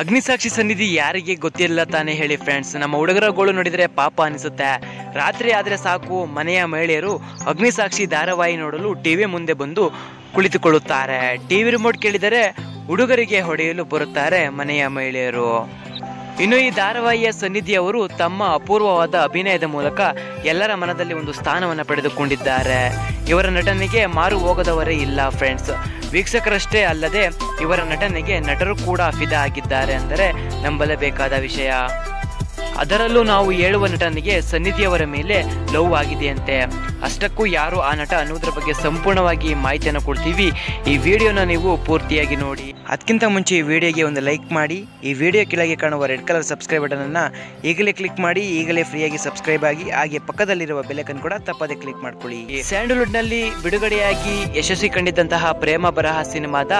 ಅಗ್ನಿಸಾಕ್ಷಿ ಸನ್ನಿಧಿ ಯಾರಿಗೆ ಗೊತ್ತಿಲ್ಲ ತಾನೇ ಹೇಳಿ ಫ್ರೆಂಡ್ಸ್ ನಮ್ಮ ಹುಡುಗರ ಗೋಳು ನೋಡಿದ್ರೆ ಪಾಪ ಅನಿಸುತ್ತೆ. ರಾತ್ರಿ ಆದ್ರೆ ಸಾಕು, ಮನೆಯ ಮಹಿಳೆಯರು ಅಗ್ನಿಸಾಕ್ಷಿ ಧಾರಾವಾಹಿ ನೋಡಲು ಟಿವಿ ಮುಂದೆ ಬಂದು ಕುಳಿತುಕೊಳ್ಳುತ್ತಾರೆ. ಟಿವಿ ರಿಮೋಟ್ ಕೇಳಿದರೆ ಹುಡುಗರಿಗೆ ಹೊಡೆಯಲು ಬರುತ್ತಾರೆ ಮನೆಯ ಮಹಿಳೆಯರು. ಇನ್ನು ಈ ಧಾರಾವಾಹಿಯ ಸನ್ನಿಧಿಯವರು ತಮ್ಮ ಅಪೂರ್ವವಾದ ಅಭಿನಯದ ಮೂಲಕ ಎಲ್ಲರ ಮನದಲ್ಲಿ ಒಂದು ಸ್ಥಾನವನ್ನು ಪಡೆದುಕೊಂಡಿದ್ದಾರೆ. ಇವರ ನಟನೆಗೆ ಮಾರು ಹೋಗದವರೇ ಇಲ್ಲ ಫ್ರೆಂಡ್ಸ್ ವೀಕ್ಷಕರಷ್ಟೇ ಅಲ್ಲದೆ ಇವರ ನಟನೆಗೆ ನಟರು ಕೂಡ ಫಿದಾ ಆಗಿದ್ದಾರೆ ಅಂದರೆ ನಂಬಲೇಬೇಕಾದ ವಿಷಯ. ಅದರಲ್ಲೂ ನಾವು ಹೇಳುವ ನಟನಿಗೆ ಸನ್ನಿಧಿಯವರ ಮೇಲೆ ಲವ್ ಆಗಿದೆಯಂತೆ. ಅಷ್ಟಕ್ಕೂ ಯಾರು ಆ ನಟ ಅನ್ನೋದ್ರ ಬಗ್ಗೆ ಸಂಪೂರ್ಣವಾಗಿ ಮಾಹಿತಿಯನ್ನು ಕೊಡ್ತೀವಿ. ಈ ವಿಡಿಯೋನ ನೀವು ಪೂರ್ತಿಯಾಗಿ ನೋಡಿ. ಅದಕ್ಕಿಂತ ಮುಂಚೆ ಈ ವಿಡಿಯೋಗೆ ಒಂದು ಲೈಕ್ ಮಾಡಿ, ಈ ವಿಡಿಯೋ ಕೆಳಗೆ ಕಾಣುವ ರೆಡ್ ಕಲರ್ ಸಬ್ಸ್ಕ್ರೈಬ್ ಬಟನನ್ನು ಈಗಲೇ ಕ್ಲಿಕ್ ಮಾಡಿ, ಈಗಲೇ ಫ್ರೀಯಾಗಿ ಸಬ್ಸ್ಕ್ರೈಬ್ ಆಗಿ, ಹಾಗೆ ಪಕ್ಕದಲ್ಲಿರುವ ಬೆಲೆಕನ್ ಕೂಡ ತಪ್ಪದೆ ಕ್ಲಿಕ್ ಮಾಡ್ಕೊಳ್ಳಿ. ಸ್ಯಾಂಡಲ್ವುಡ್ನಲ್ಲಿ ಬಿಡುಗಡೆಯಾಗಿ ಯಶಸ್ವಿ ಕಂಡಿದ್ದಂತಹ ಪ್ರೇಮ ಬರಹ ಸಿನಿಮಾದ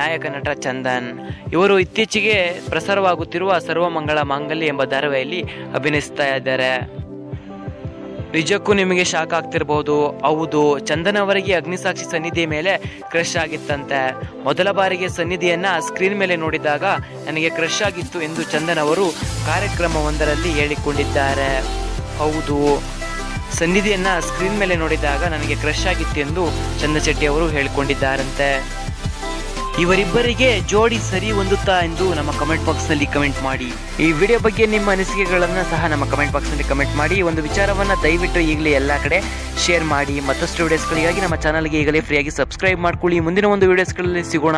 ನಾಯಕ ನಟ ಚಂದನ್. ಇವರು ಇತ್ತೀಚೆಗೆ ಪ್ರಸಾರವಾಗುತ್ತಿರುವ ಸರ್ವಮಂಗಳ ಮಾಂಗಲ್ಯ ಎಂಬ ಧಾರಾವಾಹಿಯಲ್ಲಿ ಅಭಿನಯಿಸ್ತಾ ಇದ್ದಾರೆ. ನಿಜಕ್ಕೂ ನಿಮಗೆ ಶಾಕ್ ಆಗ್ತಿರ್ಬೋದು. ಹೌದು, ಚಂದನ್ ಅವರಿಗೆ ಅಗ್ನಿಸಾಕ್ಷಿ ಸನ್ನಿಧಿ ಮೇಲೆ ಕ್ರಶ್ ಆಗಿತ್ತಂತೆ. ಮೊದಲ ಬಾರಿಗೆ ಸನ್ನಿಧಿಯನ್ನ ಸ್ಕ್ರೀನ್ ಮೇಲೆ ನೋಡಿದಾಗ ನನಗೆ ಕ್ರಶ್ ಆಗಿತ್ತು ಎಂದು ಚಂದನ್ ಅವರು ಕಾರ್ಯಕ್ರಮವೊಂದರಲ್ಲಿ ಹೇಳಿಕೊಂಡಿದ್ದಾರೆ. ಹೌದು, ಸನ್ನಿಧಿಯನ್ನ ಸ್ಕ್ರೀನ್ ಮೇಲೆ ನೋಡಿದಾಗ ನನಗೆ ಕ್ರಶ್ ಆಗಿತ್ತು ಎಂದು ಚಂದ್ರಶೆಟ್ಟಿ ಅವರು ಹೇಳಿಕೊಂಡಿದ್ದಾರಂತೆ. ಇವರಿಬ್ಬರಿಗೆ ಜೋಡಿ ಸರಿ ಹೊಂದುತ್ತಾ ಎಂದು ನಮ್ಮ ಕಮೆಂಟ್ ಬಾಕ್ಸ್ನಲ್ಲಿ ಕಮೆಂಟ್ ಮಾಡಿ. ಈ ವಿಡಿಯೋ ಬಗ್ಗೆ ನಿಮ್ಮ ಅನಿಸಿಕೆಗಳನ್ನ ಸಹ ನಮ್ಮ ಕಮೆಂಟ್ ಬಾಕ್ಸ್ನಲ್ಲಿ ಕಮೆಂಟ್ ಮಾಡಿ. ಒಂದು ವಿಚಾರವನ್ನ ದಯವಿಟ್ಟು ಈಗಲೇ ಎಲ್ಲಾ ಕಡೆ ಶೇರ್ ಮಾಡಿ. ಮತ್ತಷ್ಟು ವಿಡಿಯೋಸ್ಗಳಿಗಾಗಿ ನಮ್ಮ ಚಾನಲ್ಗೆ ಈಗಲೇ ಫ್ರೀಯಾಗಿ ಸಬ್ಸ್ಕ್ರೈಬ್ ಮಾಡ್ಕೊಳ್ಳಿ. ಮುಂದಿನ ಒಂದು ವಿಡಿಯೋಸ್ಗಳಲ್ಲಿ ಸಿಗೋಣ.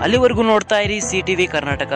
ಅಲ್ಲಿವರೆಗೂ ನೋಡ್ತಾ ಇರಿ ಸಿ ಟಿವಿ ಕರ್ನಾಟಕ.